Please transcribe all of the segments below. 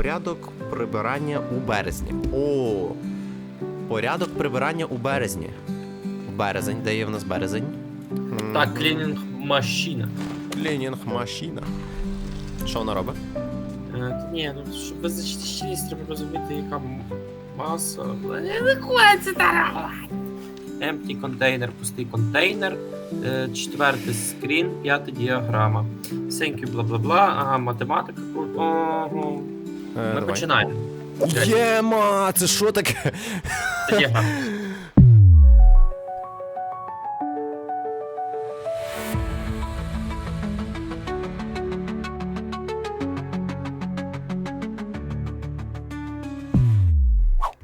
порядок прибирання у березні. О! Порядок прибирання у березні. В березень, де є в нас березень? Так, клінінг машина. Клінінг машина. Що вона робить? Е, ні, ну щоб визначити щільність, треба розуміти, яка м- маса. Не хочеться дарувати. Empty контейнер, пустий контейнер. Е, Четвертий скрін, п'ятий діаграма. Сенький, бла-бла-бла, ага, математика. Ого. Е, Ми давай. починаємо. Єма! Це що таке? Це діаграма.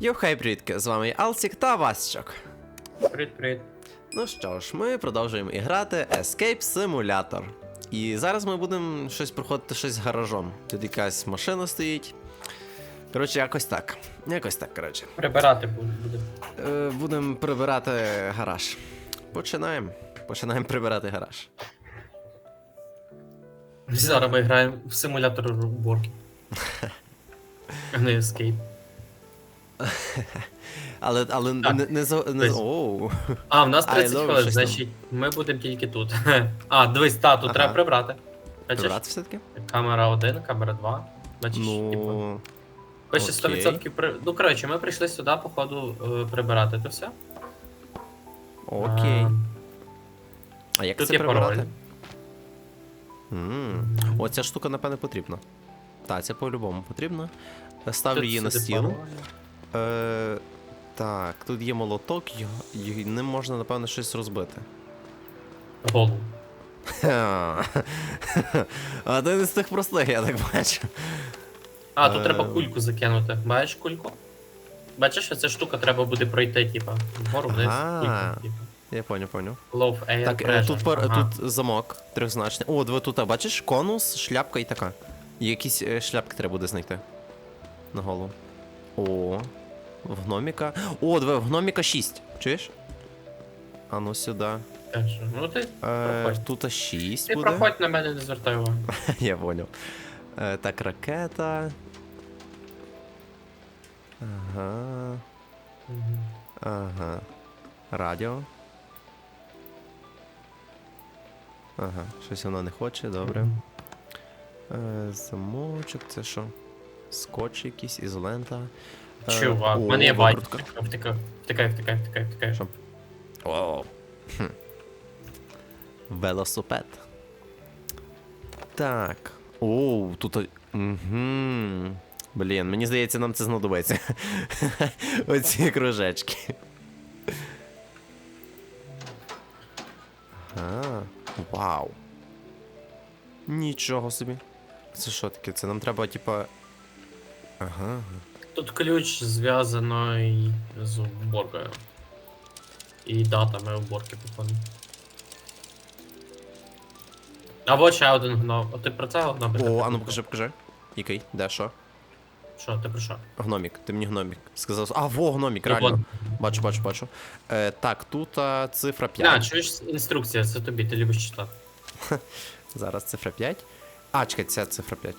Йохай, привітки! З вами Алсік та Васчок. Привіт-привіт. Ну що ж, ми продовжуємо іграти Escape Simulator. І зараз ми будемо щось проходити щось з гаражом. Тут якась машина стоїть. Коротше, якось так. Якось так, коротше. Прибирати буде. Е, будемо прибирати гараж. Починаємо. Починаємо прибирати гараж. Зараз ми граємо в симулятор уборки. А не Escape. Але, але Так. не, не, за- не, Десь. оу. А, в нас I 30 love хвилин, щось значить ми будемо тільки тут. А, дивись, та, тут Ага. треба прибрати. Бачиш? Прибрати все-таки? Камера 1, камера 2. Бачиш, типу. Ну. Пише окей. 100% при... Ну, коротше, ми прийшли сюди, походу, е, прибирати то все. Окей. А, А як тут це є прибирати? М. О, ця штука, напевне, потрібна. Так, це по-любому потрібно. Ставлю Тут її на сюди стіл. пароль. Е, так, тут є молоток, його, й- ним можна, напевно, щось розбити. Голову. Ха. Один із тих простих, я так бачу. А, тут Е. треба кульку закинути. Бачиш кульку? Бачиш, що ця штука треба буде пройти, типа, вгору вниз. Ага. кілька, типа. Я поняв, поняв. Low air Так, е, pressure. тут, пар, Ага. тут замок трьохзначний. О, диви тут, а бачиш, конус, шляпка і така. І якісь е, шляпки треба буде знайти. На голову. О, в гноміка. О, диви, в гноміка 6. Чуєш? А ну сюди. Теж. Ну ти, Е, Проходь. тут 6 ти буде. проходь на мене, не звертай увагу. Я понял. Е, так, ракета. Ага. Мгм. Ага. Радіо. Ага, щось воно не хоче, добре. Е, замочок, це що? Скотч якийсь, ізолента. Е, Чувак, о, в мене є байк. викрутка. Втикай, втикай, втикай, втикай, втикай. Що? О. Хм. Велосипед. Так. Оу, тут. Угу. Блін, мені здається, нам це знадобиться. Оці кружечки. Ага. Вау. Нічого собі. Це що таке? Це нам треба, типа. Ага. Тут ключ зв'язаний з уборкою. І датами уборки, походу. Або ще один гном. О, ти про це гном? О, а ну покажи, покажи. Який? Де що? Що, ти про що? Гномік, ти мені гномік. Сказав. А, во, гномік, реально. Бачу, бачу, бачу. Е, так, тут а, цифра 5. На, чуєш інструкція, це тобі, ти любиш читати. Зараз цифра 5. А, чекай, це цифра 5.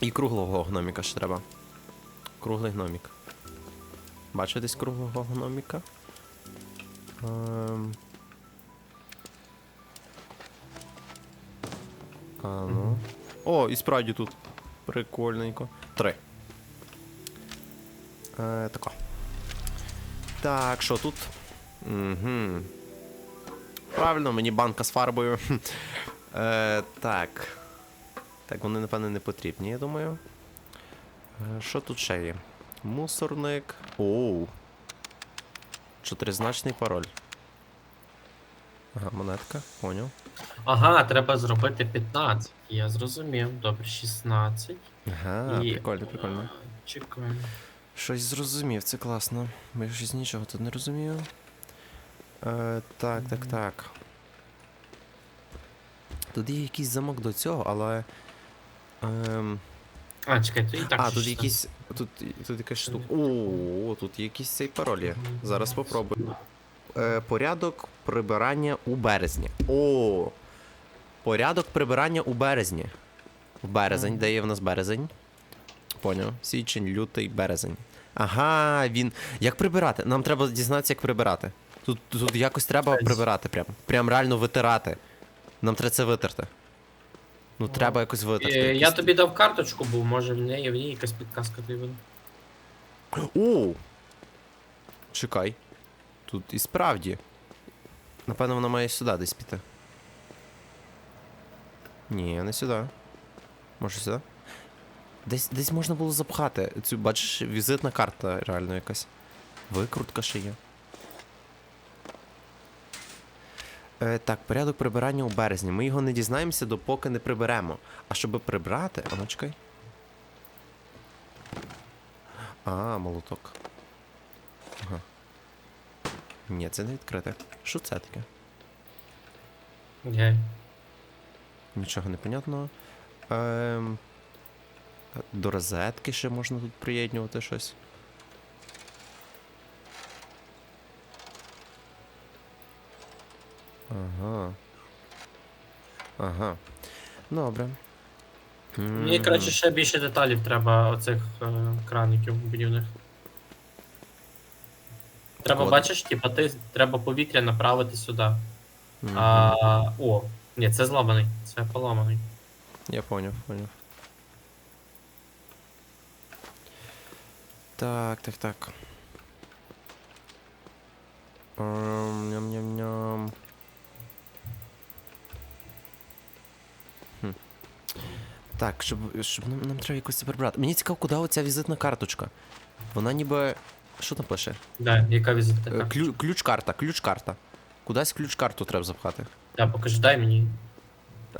І круглого гноміка ще треба. Круглий гномік. Бачу десь круглого гноміка. Ем... А ну. О, і справді тут. Прикольненько. Три. Е, тако. Так, що тут? Угу. Правильно, мені банка з фарбою. Е, так. Так, вони, напевне, не потрібні, я думаю. Е, що тут ще є? Мусорник. Оу. Чотиризначний пароль. Ага, монетка, поняв. Ага, треба зробити 15. Я зрозумів. Добре, 16. Ага, І- прикольно, прикольно. Чекай. Щось зрозумів, це класно. Я щось нічого тут не розумію. Е, так, так, так. Тут є якийсь замок до цього, але. Ем, А, чекай, то і так. а, тут 16. якийсь. Тут, тут якась штука. О, тут є якийсь цей пароль є. Зараз попробую. Е, порядок прибирання у березні. О! Порядок прибирання у березні. В березень, де є в нас березень? Поняв. Січень, лютий, березень. Ага, він. Як прибирати? Нам треба дізнатися, як прибирати. Тут, тут якось треба прибирати прям. Прям реально витирати. Нам треба це витерти. Ну, треба якось витерти. Е, Я якісь- тобі дав карточку, був, може в неї, в ній якась підказка тобі. О! Чекай. Тут і справді. Напевно, вона має сюди десь піти. Ні, не сюди. Може сюди? Десь, десь можна було запхати. Цю, бачиш, візитна карта реально якась. Викрутка ще є. Е, так, порядок прибирання у березні. Ми його не дізнаємося, допоки не приберемо. А щоб прибрати. А ну чекай. А, молоток. Ага. Ні, це не відкрите. Що це таке? Гей. Нічого не понятно. Ем... До розетки ще можна тут приєднувати щось. Ага. Ага. Добре. Мені, коротше, ще більше деталів треба оцих е, краників будівних. Треба, от. бачиш, типа, ти треба повітря направити сюди. мгм. А, о, ні, це зламаний, це поламаний. Я поняв, поняв. Так, так, так. Ням-ням-ням. Так, щоб, щоб нам, нам треба якось це прибрати. Мені цікаво, куди оця візитна карточка. Вона ніби. Що там пише? Да, яка візитна Е, карта? Ключ, ключ-карта, ключ-карта. Кудись ключ-карту треба запхати. Да, покажи, дай мені.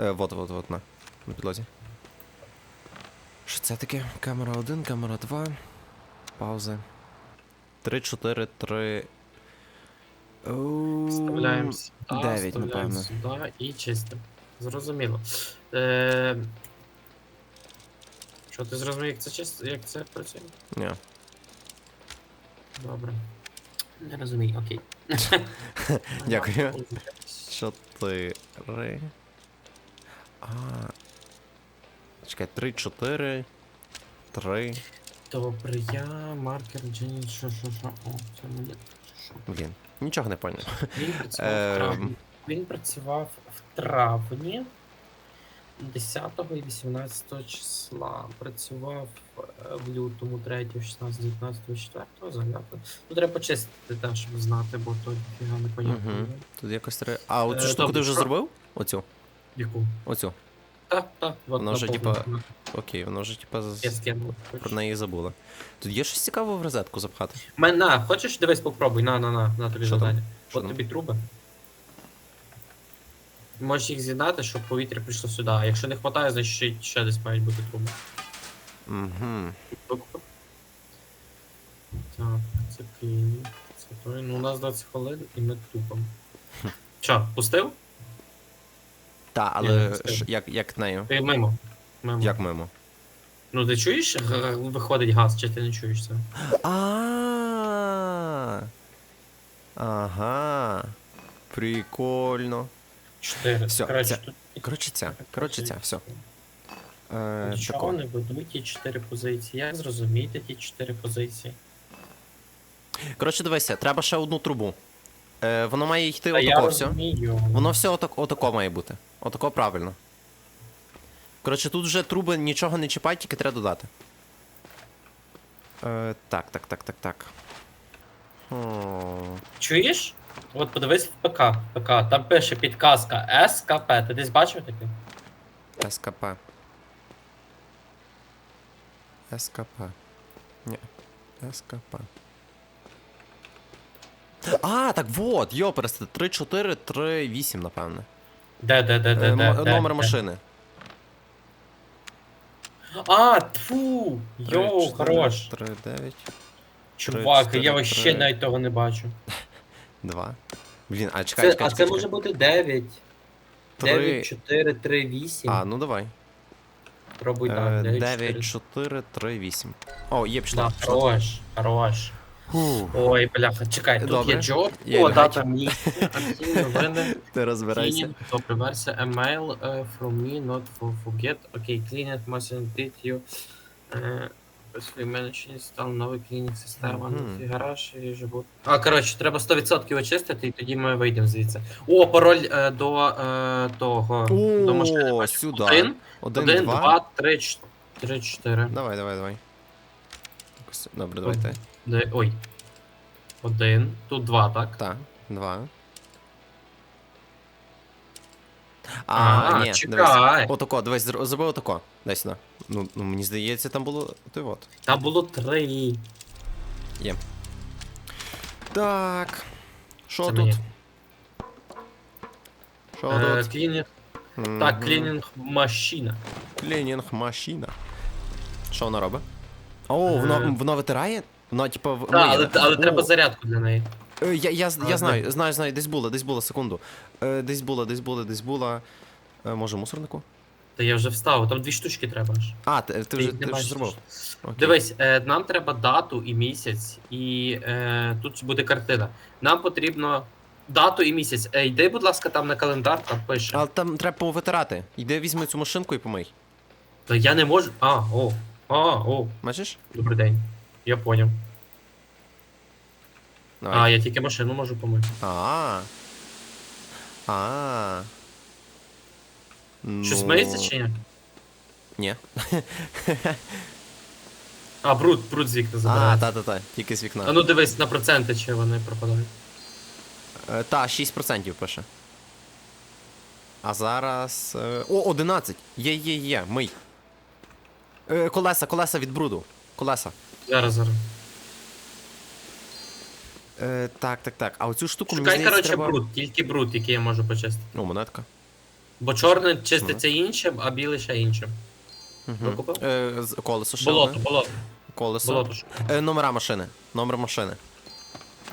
Е, вот, вот, вот, на. На підлозі. Що це таке? Камера 1, камера 2. Паузи. 3, 4, 3. Оу, Вставляємо сюди, дев'ять, вставляємо напевно. сюди і чистимо. Зрозуміло. Е... Що, ти зрозумів, як це чисто, як це працює? Ні. Добре. Не розумію, окей. Дякую. 4. А. Чекай, 3, 4. 3. Добре, я маркер Джені, що, що, що. О, це мені. Що? Блін. Нічого не поняв. Він працював в Ем. травні. Він працював в травні 10 і 18 числа. Працював е, в лютому 3, 16, 19, 4 загляду. Ну, треба почистити те, щоб знати, бо то ніфіга не понятно. Мгм. Тут якось три. А оцю Е, штуку ти добре, вже що- зробив? Оцю. Яку? Оцю. Так, так, от Вона вже, типа, Окей, воно вже типа з- Я скинув. про неї забула. Тут є щось цікаве в розетку запхати. Мен, на, хочеш, дивись, попробуй, на, на, на, на тобі Що там? завдання. Що От там? тобі труби. Можеш їх з'єднати, щоб повітря прийшло сюди. А якщо не вистачає, значить ще, ще десь мають бути труби. Угу. Викупи. Так, це кліні. Це той. Ну, у нас 20 хвилин і ми тупимо. Що, пустив? Та, Ні, але ж, як, як нею? Ти мимо. мимо. Як мимо? Ну ти чуєш, г- г- виходить газ, чи ти не чуєш це? А. Ага. Прикольно. 4. Всьо, Коротше, це- тут Коротше, ця. Коротше, ця, все. Е, Нічого тако. не будуй ті 4 позиції. Як зрозуміти ті 4 позиції? Коротше, дивися, треба ще одну трубу. Е, воно має йти Та я отако все. розумію. Воно все отак, отако має бути. Отако правильно. Коротше, тут вже труби нічого не чіпають, тільки треба додати. Е, так, так, так, так, так. О, Чуєш? От подивись в ПК. в ПК. Там пише підказка СКП. Ти десь бачив таке? СКП. СКП. Ні. СКП. А, так вот, йоперсте, 3, 4, 3, 8, напевне. Де, де, де, де, Е, де, м- де, номер де? машини. А, тфу! Йоу, хорош. 3, 9, Чувак, чотири, я вообще три. навіть того не бачу. 2. Блін, а чекай, Це, чекай, а чекай. це може бути 9. 9, 4, 3, 8. А, ну давай. Пробуй так. 9, 9, 4. 4, 3, 8. О, є. Да, пішло. хорош, хорош. Ой, бляха, чекай, тут Добре. є Джо. Є О, дата мені. Активні новини. ти розбирайся. Добре, версія email uh, from me, not for forget. Окей, clean it, mustn't did you. Uh, Свій став новий клінік система, Мгм. новий гараж і живуть. А, коротше, треба 100% очистити, і тоді ми вийдемо звідси. О, пароль е, до е, того. до машини. О, бачиш? сюди. Один, Один, один, два. три, три, чотири. Давай, давай, давай. Якось- Добре, давайте. Де- Ой. Один. Тут два, так? Так, два. А, А, ні, дивись. чекай. Отако, дивись, зр- зроби отако. Дай сюди. Ну, ну, мені здається, там було. Ти от. Там було три. Так. Що Це тут? мені. Що Е, тут? клінінг. Мгм. Так, клінінг машина. Клінінг машина. Що вона робить? О, воно, Е. воно витирає? Типу, в- Так, але, але О, треба зарядку для неї. е, Я, я, я знаю, знаю, знаю, десь була, десь була, секунду. Е, Десь була, десь була, десь була. Е, Може, мусорнику? Та я вже вставив, там дві штучки треба ж. А, ти, ти вже, їх не ти вже бачиш. зробив. Окей. Дивись, е, нам треба дату і місяць, і е, тут буде картина. Нам потрібно дату і місяць. Е, йди, будь ласка, там на календар, там пише. Але там треба повитирати. Йди візьми цю машинку і помий. Та я не можу. А, о, а, о, Бачиш? добрий день. Я поняв. А, я тільки машину можу помити. А. А. Щось Ну, миється чи ні? Ні. А, бруд, бруд з вікна А, та-та-та, тільки з вікна. А ну дивись на проценти, чи вони пропадають. Е, Та, 6% пише. А зараз. е, О, 11! Є, є, є, мий. Е, Колеса, колеса від бруду. Колеса. Зараз, зараз. Е, так, так, так. А оцю штуку мені Шукай, здається, коротше, треба... бруд, тільки бруд, який я можу почистити. О, монетка. Бо чорне чиститься іншим, а білий ще іншим. Угу. Викупив? Е, з- колесо ще Болото, одне. болото, Колесо. болото. шукай. Е, номера машини. Номер машини.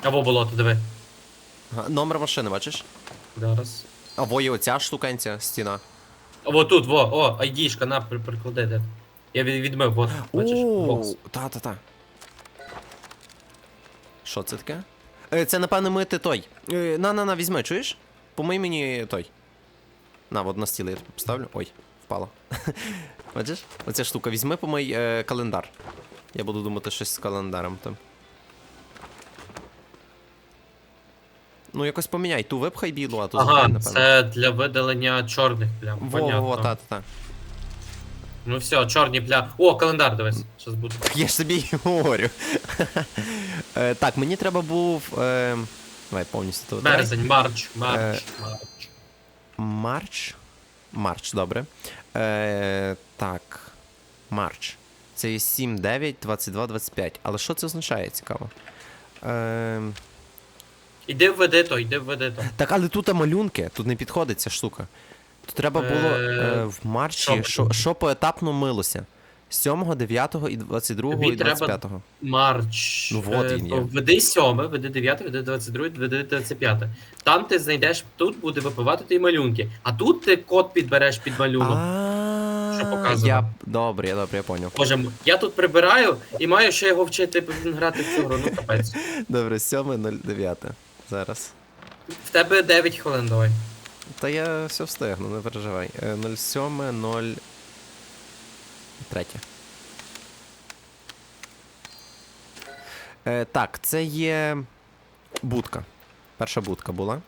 Або болото, диви. Ага, Номер машини, бачиш? Зараз. Або є оця штуканця, стіна. О, тут, во, о, айдішка, на, при- приклади, де. Я від- відмив, от, бачиш, бокс. Та-та-та. Що це таке? Е, це, напевно, мити той. Е, на, на, на, візьми, чуєш? Помий мені той. На, от на стіл я тобі поставлю. Ой, впало. Бачиш? Оця штука, візьми, помий е, календар. Я буду думати щось з календаром там. Ну, якось поміняй, ту випхай білу, а ту Ага, забирай, напевно. це для видалення чорних плям. Во, во, Понятно. во, та-та-та. Ну все, чорні плям. О, календар дивись. Щас буде. Я ж тобі і говорю. Е, так, мені треба був. Е, давай повністю витрай. Березень, марч, марч, Е, марч. Марч. Марч, добре. Е, так. Марч. Це є 7, 9, 22, 25. Але що це означає, цікаво? Е, Іди введи то, іди введи то. так, але тут малюнки, тут не підходить ця штука. Треба було Е, е, в марчі, що що, поетапно милося. 7, 9 і 22 Тобі і треба 25. Марч. Ну, вот Е, він є. Введи 7, введи 9, введи 22, введи 25. Там ти знайдеш, тут буде випивати ті малюнки. А тут ти код підбереш під малюнок. Що показано? Я... Добре, я добре, я поняв. Боже, я тут прибираю і маю ще його вчити блін, грати в цю гру. Ну капець. Добре, 7.09. Зараз. В тебе 9 хвилин давай. Та я все встигну, не переживай. Е, 07, 0. Третє. Е, так, це є будка. Перша будка була.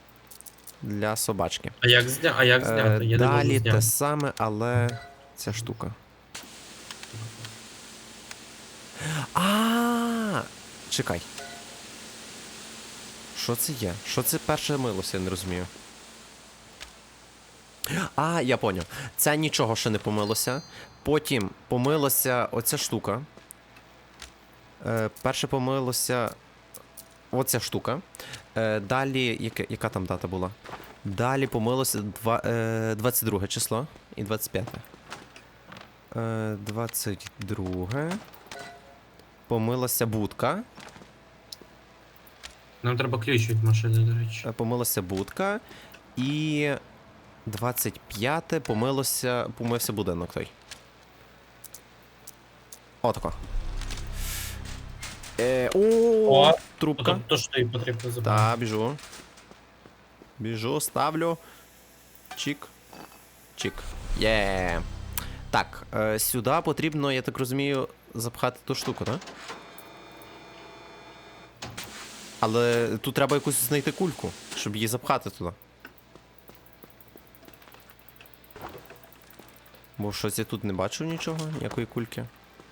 Для собачки. А як зня... а як зняти? Е, Я далі зняти. те саме, але ця штука. А, чекай. Що це є? Що це перше милося, я не розумію. А, я поняв. Це нічого ще не помилося. Потім помилася оця штука. Е, перше помилося оця штука. Е, далі, яке, яка там дата була? Далі помилося два, е, 22 число і 25. Е, 22. Помилася будка. Нам треба ключ від машини, до речі. Е, Помилася будка. І 25 помилося, помився будинок той. Отако. Е, о, О, трубка. То, що тобі потрібно забрати. Та, біжу. Біжу, ставлю. Чік. Чік. Є. Так, е, сюди потрібно, я так розумію, запхати ту штуку, так? Але тут треба якусь знайти кульку, щоб її запхати туди. Бо щось я тут не бачу нічого, ніякої кульки.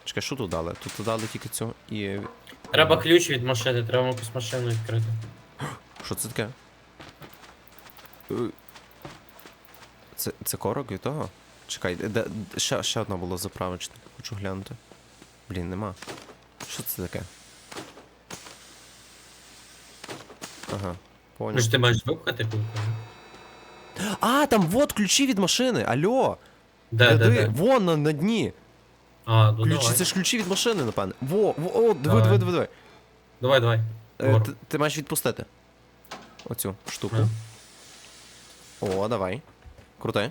Чекай, що тут дали? Тут дали тільки цю і. Треба ключ від машини, треба якусь машину відкрити. Що це таке? Е, Це, це корок від того? Чекай, де, ще, ще одна було заправочне. Хочу глянути. Блін, нема. Що це таке? Ага, Ну понял. ж ти маєш випхати кульку. А, там вот ключі від машини! Алло! Де, де, Диви, де? Вон на, на дні! А, ну Ключі, давай. це ж ключі від машини, напевне. Во, во, о, диви, Давай. диви, диви, диви. Давай, давай. Е, Вгору. ти, ти маєш відпустити. Оцю штуку. А. О, давай. Крути.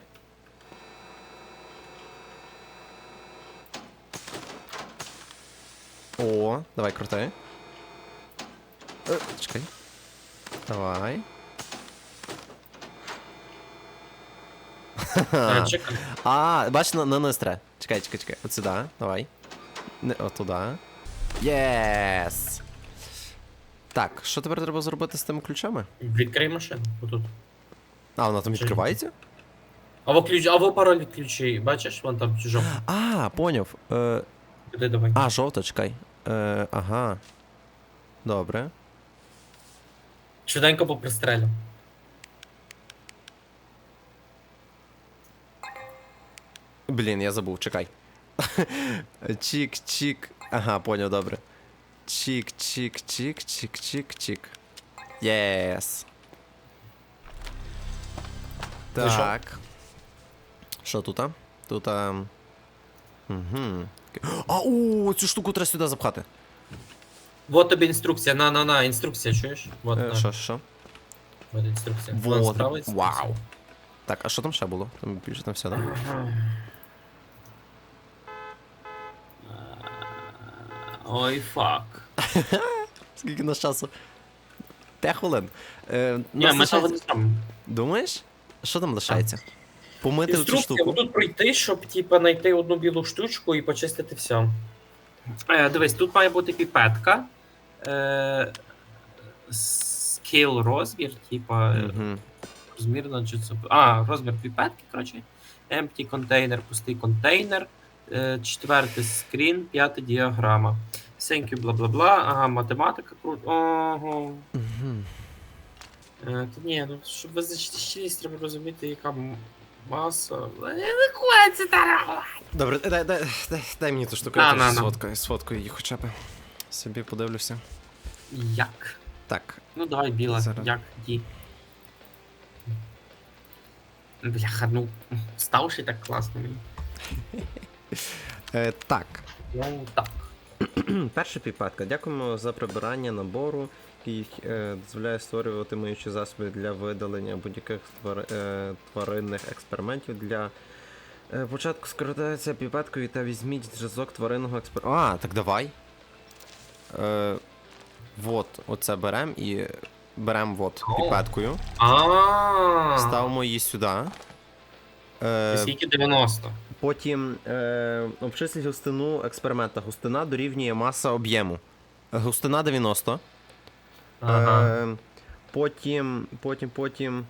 О, давай, крути. Е, чекай. Давай. Чекай. А, бач, на, на нестре. Чекай, чекай, чекай. От сюди, давай. Не, от туди. Єс! Так, що тепер треба зробити з тими ключами? Відкрий машину. Отут. А, вона там Чи- відкривається? Або ключ, або пароль від ключей. Бачиш, вон там чужок. А, поняв. Е, давай. а, жовта, чекай. Е, ага. Добре. Швиденько попристрелю. Блін, я забув, чекай. Чік, чік. Ага, поняв, добре. Чік, чік, чік, чік, чік, чік. Єс. Так. Що тут? а? Тут. А... Угу. А, у, цю штуку треба сюди запхати. Вот тобі інструкція, на, на, на, інструкція, чуєш? Вот, Е, на. Що, що? Вот інструкція. Вон Вот. справа інструкція. Вау. Так, а що там ще було? Там більше там все, так? Ой, фак. Скільки на часу? 5 хвилин. Е, Ні, нас ми лишається- там. Думаєш? Що там лишається? Помити цю Інструкція, штуку. тут пройти, щоб типа знайти одну білу штучку і почистити все. Е, дивись, тут має бути піпетка. Е, скейл розмір, типа е, Угу. розмірно чи це. А, розмір піпетки, коротше. Empty контейнер, пустий контейнер. Е, четвертий скрін, п'ята діаграма. Thank бла бла бла. Ага, математика круто. Ого. Угу. Е, Та ні, ну щоб визначити щільність, треба розуміти, яка маса. Не хочеться дарувати. Добре, дай, дай, дай, дай мені ту штуку, я на, теж на. сфоткаю, сфоткаю її хоча б. Собі подивлюся. Як? Так. Ну давай, біла, Зараз. як ді. Бляха, ну ставши так класно мені. Е, так. Ну так. Перша піпетка. Дякуємо за прибирання набору, який е, дозволяє створювати миючі засоби для видалення будь-яких твар... е, тваринних експериментів. Для е, початку скористайтеся піпеткою та візьміть зразок тваринного експерименту. А, так давай. Е, вот, оце беремо і беремо вот піпеткою. А. Ставимо її сюди. Е, Скільки 90? Потім е, обчисліть густину експеримента. Густина дорівнює маса об'єму. Е, Густина 90. Ага. Е, потім, потім, потім.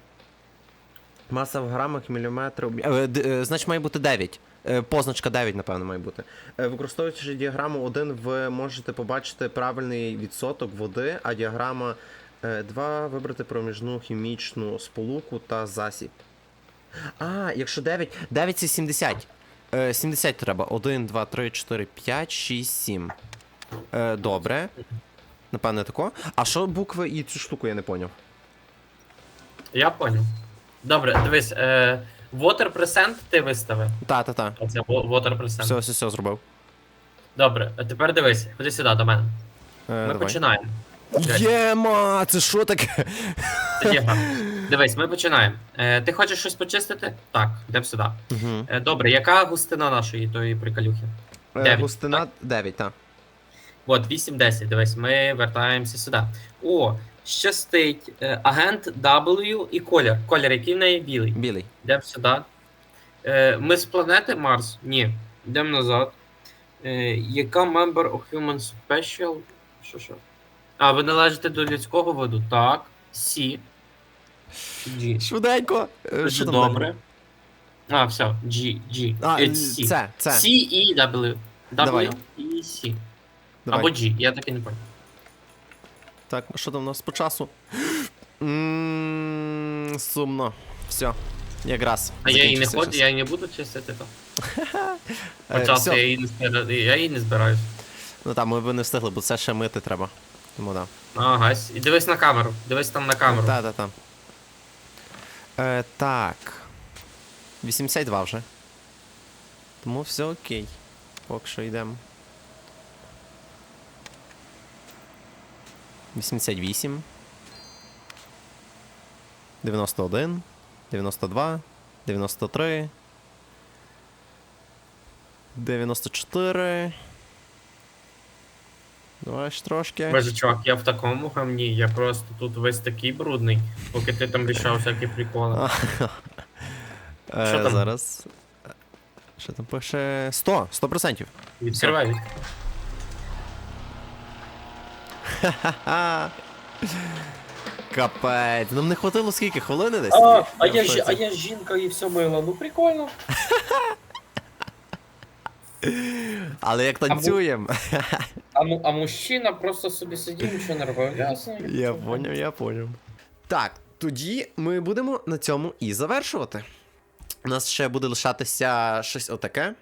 Маса в грамах, міліметр. об'єм- Е, е, значить, має бути 9. Е, позначка 9, напевно, має бути. Е, використовуючи діаграму 1, ви можете побачити правильний відсоток води, а діаграма 2 вибрати проміжну хімічну сполуку та засіб. А, якщо 9. 9 це 70. Е, 70 треба. 1, 2, 3, 4, 5, 6, 7. Е, добре. Напевне, тако. А що букви і цю штуку я не поняв. Я понял. Добре, дивись, е, water present ти виставив. Та, та, та. Оце wa- water present. Все, все, все зробив. Добре, а тепер дивись, ходи сюди до мене. Е, Ми давай. починаємо. Єма! Це що таке? Це. Дивись, ми починаємо. Е, ти хочеш щось почистити? Так, йдемо сюди. Угу. Е, добре, яка густина нашої тої приколюхи? Дев'ять, Густина 9, так. От, 8-10, дивись, ми вертаємося сюди. О, щастить. Е, агент W і колір. Колір, який в неї білий. Білий. Йдемо сюди. Е, ми з планети Марс? Ні. Йдемо назад. Е, яка member of Human Special? Що що? А, ви належите до людського виду? Так. Сі. G. Швиденько. Е, Дуже що там добре. А, все. G, G. А, It's C. це, це. C і W. Давай. W і C. Давай. Або G, я так і не пам'ятаю. Так, що там у нас по часу? М, Сумно. Все. Якраз. А я її не ходжу, я її не буду чистити то. Е, По я її не збираю. Я її не збираюсь. Ну там ми б не встигли, бо це ще мити треба. Тому да. Ага, с- і дивись на камеру. Дивись там на камеру. Так, так, так. Е, так. 82 вже. Тому все окей. Поки що йдемо. 88. 91. 92. 93. 94. Давай ще трошки. Боже, чувак, я в такому гамні, я просто тут весь такий брудний, поки ти там рішав всякі приколи. Е, Що там? Зараз. Е, Що там пише? 100, 100%. Відкривай. від- Ха-ха. Капець. Нам не хватило скільки? Хвилини десь? А, а я, ж, а я жінка і все мила. Ну прикольно. Але як танцюємо. А, му- а мужчина просто собі сидів, нічого не робив. Ясно. Я поняв, я поняв. Так, тоді ми будемо на цьому і завершувати. У нас ще буде лишатися щось отаке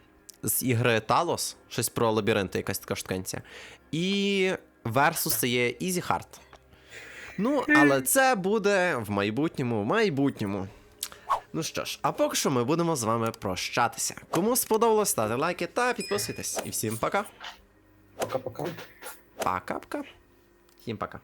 з ігри Talos, щось про лабіринти, якась така штуканця. І це є Easy Hard. Ну, але це буде в майбутньому, в майбутньому. Ну що ж, а поки що ми будемо з вами прощатися. Кому сподобалось, ставте лайки та підписуйтесь. І всім пока. Пока-пока. Пока-пока. Всім пока.